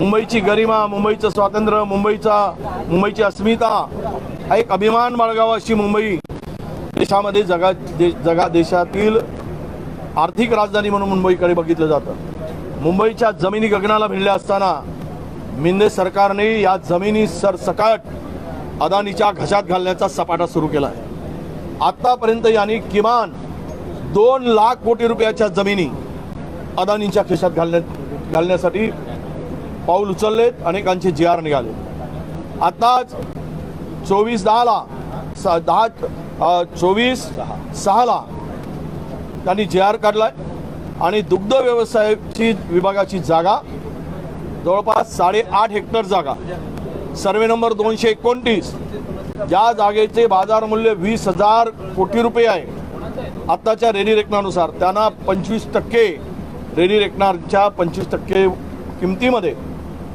मुंबईची गरिमा मुंबईचं स्वातंत्र्य मुंबईचा मुंबईची अस्मिता हा एक अभिमान बाळगावा अशी मुंबई देशामध्ये जगा दे जगा देशातील आर्थिक राजधानी म्हणून मुंबईकडे बघितलं जातं. मुंबईच्या जमिनी गगनाला भिडल्या असताना मिंदे सरकारने या जमिनी सरसकट अदानीच्या घशात घालण्याचा सपाटा सुरू केला आहे. आत्तापर्यंत यांनी किमान दोन लाख कोटी रुपयाच्या जमिनी अदानीच्या खिशात घालण्या घालण्यासाठी पाऊल उचललेत अनेकांचे जी आर निघाले आताच चोवीस दहाला स दहा चोवीस सहाला त्यांनी जे आर काढलाय आणि दुग्ध व्यवसायाची विभागाची जागा जवळपास साडेआठ हेक्टर जागा. सर्वे नंबर दोनशे एकोणतीस. ज्या जागेचे बाजार मूल्य वीस हजार कोटी रुपये आहे. आत्ताच्या रेडी रेकनानुसार त्यांना पंचवीस टक्के रेडी रेकनारच्या पंचवीस टक्के किमतीमध्ये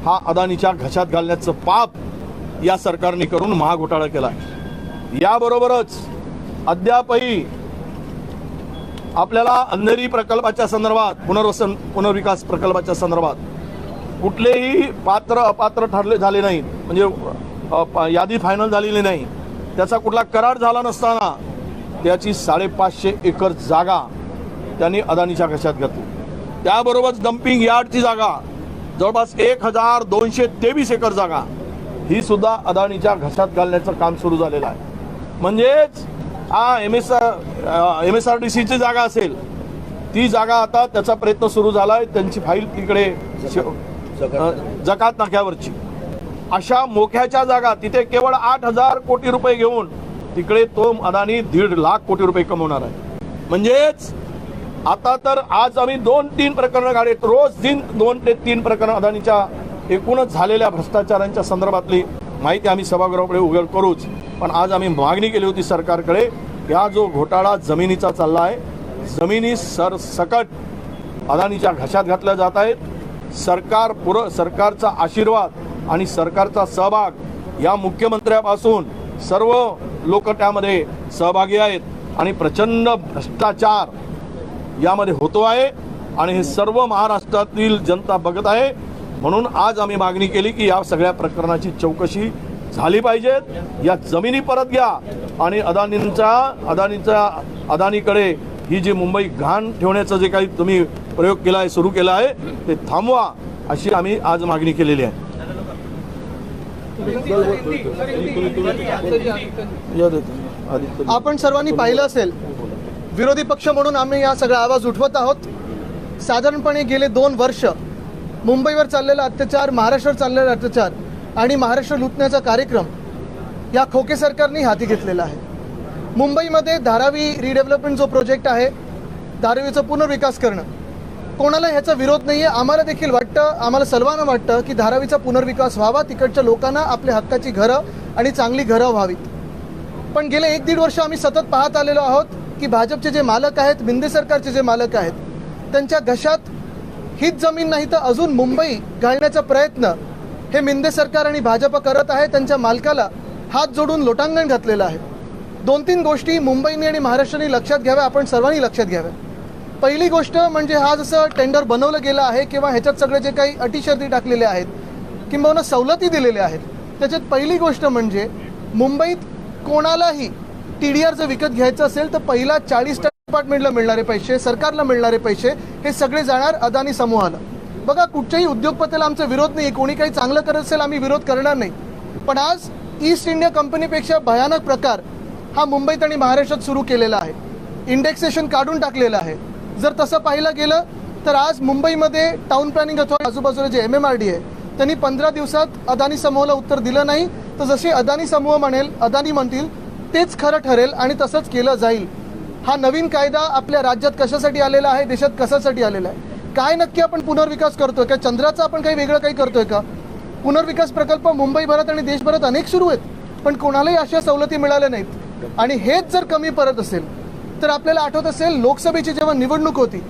हा अदानीच्या घशात घालण्याचं पाप या सरकारने करून महाघोटाळा केला. याबरोबरच अद्यापही आपल्याला अंधेरी प्रकल्पाच्या संदर्भात पुनर्वसन पुनर्विकास प्रकल्पाच्या संदर्भात कुठलेही पात्र अपात्र ठरले झाले नाहीत म्हणजे यादी फायनल झालेली नाही. त्याचा कुठला करार झाला नसताना त्याची साडेपाचशे एकर जागा त्यांनी अदानीच्या घशात घातली. त्याबरोबरच डम्पिंग यार्डची जागा जवळपास एक हजार दोनशे तेवीस एकर जागा ही सुद्धा अदानीच्या घशात घालण्याचं काम सुरू झालेलं आहे. म्हणजेच हा M S M S R D सीची जागा असेल ती जागा आता त्याचा प्रयत्न सुरू झाला आहे त्यांची फाईल तिकडे जकात नाक्यावरची. अशा मोक्याच्या जागा तिथे केवळ आठ हजार कोटी रुपये घेऊन तिकडे तो अदानी दीड लाख कोटी रुपये कमवणार आहे. म्हणजेच आता तर आज आम्ही दोन तीन प्रकरणं काढत रोज दिन दोन ते तीन प्रकरणं अदानीच्या एकूणच झालेल्या भ्रष्टाचारांच्या संदर्भातली माहिती आम्ही सभागृहापुढे उघड करूच. पण आज आम्ही मागणी केली होती सरकारकडे या जो घोटाळा जमिनीचा चालला आहे जमिनी सरसकट अदानीच्या घशात घातल्या जात आहेत. सरकार पुर सरकारचा आशीर्वाद आणि सरकारचा सहभाग या मुख्यमंत्र्यापासून सर्व लोक त्यामध्ये सहभागी आहेत. आणि प्रचंड भ्रष्टाचार यामध्ये होतो आहे आणि हे सर्व महाराष्ट्रातील जनता बघत आहे. म्हणून आज आम्ही मागणी केली की या सगळ्या प्रकरणाची चौकशी झाली पाहिजेत या जमिनी परत घ्या आणि अदानींच्या अदानीच्या अदानीकडे ही जी मुंबई घाण ठेवण्याचं जे काही तुम्ही प्रयोग केला आहे सुरू केला आहे ते थांबवा अशी आम्ही आज मागणी केलेली आहे. आपण सर्वांनी पाहिलं असेल विरोधी पक्ष म्हणून आम्ही या सगळा आवाज उठवत आहोत. साधारणपणे गेले दोन वर्ष मुंबईवर चाललेला अत्याचार महाराष्ट्रावर चाललेला अत्याचार आणि महाराष्ट्र लुटण्याचा कार्यक्रम या खोके सरकारने हाती घेतलेला आहे. मुंबईमध्ये धारावी रिडेव्हलपमेंट जो प्रोजेक्ट आहे धारावीचा पुनर्विकास करणं कोणाला ह्याचा विरोध नाही आहे आम्हाला देखील वाटतं आम्हाला सर्वांना वाटतं की धारावीचा पुनर्विकास व्हावा तिकडच्या लोकांना आपल्या हक्काची घरं आणि चांगली घरं व्हावीत. पण गेले एक दीड वर्ष आम्ही सतत पाहत आलेलो आहोत. की भाजपचे जे मालक आहेत मिंदे सरकारचे जे मालक आहेत त्यांच्या घशात हीच जमीन नाही तर अजून मुंबई घालण्याचा प्रयत्न हे मिंदे सरकार आणि भाजप करत आहे. त्यांच्या मालकाला हात जोडून लोटांगण घातलेलं आहे. दोन तीन गोष्टी मुंबईने आणि महाराष्ट्राने लक्षात घ्याव्या आपण सर्वांनी लक्षात घ्याव्या. पहिली गोष्ट म्हणजे हा जसं टेंडर बनवलं गेलं आहे किंवा ह्याच्यात सगळे जे काही अटी शर्ती टाकलेल्या आहेत किंबहुना सवलती दिलेल्या आहेत त्याच्यात पहिली गोष्ट म्हणजे मुंबईत कोणालाही टी डी आर जर विकत घ्यायचं असेल तर पहिला चाळीस डिपार्टमेंटला मिळणारे पैसे सरकारला मिळणारे पैसे हे सगळे जाणार अदानी समूहाला. बघा कुठच्याही उद्योगपतीला आमचा विरोध नाही कोणी काही चांगलं करत असेल आम्ही विरोध करणार नाही. पण आज ईस्ट इंडिया कंपनीपेक्षा भयानक प्रकार हा मुंबईत आणि महाराष्ट्रात सुरू केलेला आहे. इंडेक्सेशन काढून टाकलेलं आहे. जर तसं पाहिलं गेलं तर आज मुंबईमध्ये टाउन प्लॅनिंग अथवा आजूबाजूला जे एम एम आर डी आहे त्यांनी पंधरा दिवसात अदानी समूहाला उत्तर दिलं नाही. तर जसे अदानी समूह म्हणेल अदानी म्हणतील तेच खरं ठरेल आणि तसंच केलं जाईल. हा नवीन कायदा आपल्या राज्यात कशासाठी आलेला आहे देशात कशासाठी आलेला आहे? काय नक्की आपण पुनर्विकास करतोय? का चंद्राचा आपण काही वेगळं काही करतोय का? पुनर्विकास प्रकल्प मुंबईभरात आणि देशभरात अनेक सुरू आहेत पण कोणालाही अशा सवलती मिळाल्या नाहीत. आणि हेच जर कमी पडत असेल तर आपल्याला आठवत असेल लोकसभेची जेव्हा निवडणूक होती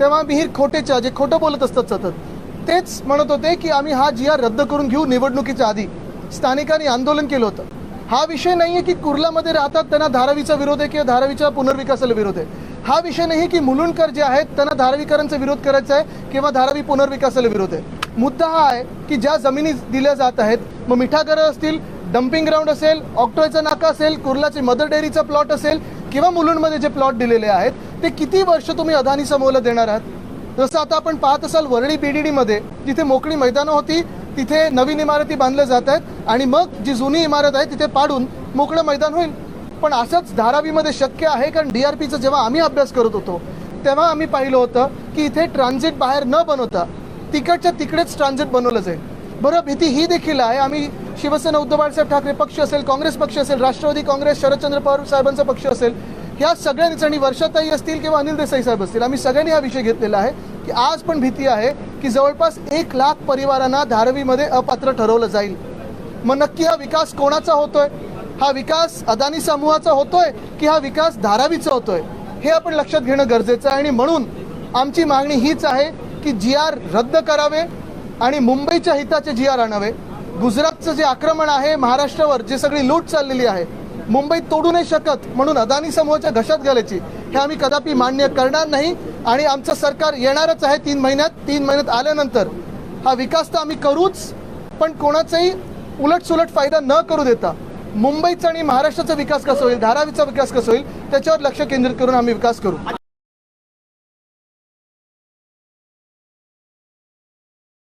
तेव्हा मिहीर खोटेच्या जे खोटं बोलत असतात सतत तेच म्हणत होते की आम्ही हा जी आर रद्द करून घेऊ निवडणुकीच्या आधी. स्थानिकांनी आंदोलन केलं होतं. हा विषय नाही आहे की कुर्लामध्ये राहतात त्यांना धारावीचा विरोध आहे किंवा धारावीच्या पुनर्विकासाला विरोध आहे. हा विषय नाही की मुलुंडकर जे आहेत त्यांना धारावीकरांचा विरोध करायचा आहे किंवा धारावी पुनर्विकासाला विरोध आहे. मुद्दा हा आहे की ज्या जमिनी दिल्या जात आहेत मग मिठागरं असतील डम्पिंग ग्राउंड असेल ऑक्टोयचा नाका असेल कुर्लाचे मदर डेअरीचा प्लॉट असेल किंवा मुलुंडमध्ये जे प्लॉट दिलेले आहेत ते किती वर्ष तुम्ही अदानी समूहाला देणार आहात? जसं आता आपण पाहत असाल वरळी पीडीडीमध्ये जिथे मोकळी मैदानं होती तिथे नवीन इमारती बांधल्या जात आहेत आणि मग जी जुनी इमारत आहे तिथे पाडून मोकळं मैदान होईल. पण असंच धारावीमध्ये शक्य आहे कारण डीआरपीचा जेव्हा आम्ही अभ्यास करत होतो तेव्हा आम्ही पाहिलं होतं की इथे ट्रान्झिट बाहेर न बनवता तिकडच्या तिकडेच ट्रान्झिट बनवलं जाईल बरं भीती ही देखील आहे. आम्ही शिवसेना उद्धव बाळासाहेब ठाकरे पक्ष असेल काँग्रेस पक्ष असेल राष्ट्रवादी काँग्रेस शरदचंद्र पवार साहेबांचा पक्ष असेल ह्या सगळ्यांनीच आणि वर्षाताई असतील किंवा अनिल देसाई साहेब असतील आम्ही सगळ्यांनी हा विषय घेतलेला आहे की आज पण भीती आहे की जवळपास एक लाख परिवारांना धारावीमध्ये अपात्र ठरवलं जाईल. मग नक्की हा विकास कोणाचा होतोय? हा विकास अदानी समूहाचा होतोय की हा विकास धारावीचा होतोय? हे आपण लक्षात घेणं गरजेचं आहे आणि म्हणून आमची मागणी हीच आहे की जी आर रद्द करावे आणि मुंबईच्या हिताचे जी आर आणावे. गुजरातचं जे आक्रमण आहे महाराष्ट्रावर जे सगळी लूट चाललेली आहे मुंबईत तोडू नाही शकत म्हणून अदानी समूहाच्या घशात घालायची. हे आम्ही कदापि मान्य करणार नाही आणि आमचं सरकार येणारच आहे तीन महिन्यात. तीन महिन्यात आल्यानंतर. हा विकास तर आम्ही करूच पण कोणाचाही उलट सुलट फायदा न करू देता. मुंबईचा आणि महाराष्ट्राचा विकास कसा होईल धारावीचा विकास कसा होईल त्याच्यावर लक्ष केंद्रित करून आम्ही विकास करू.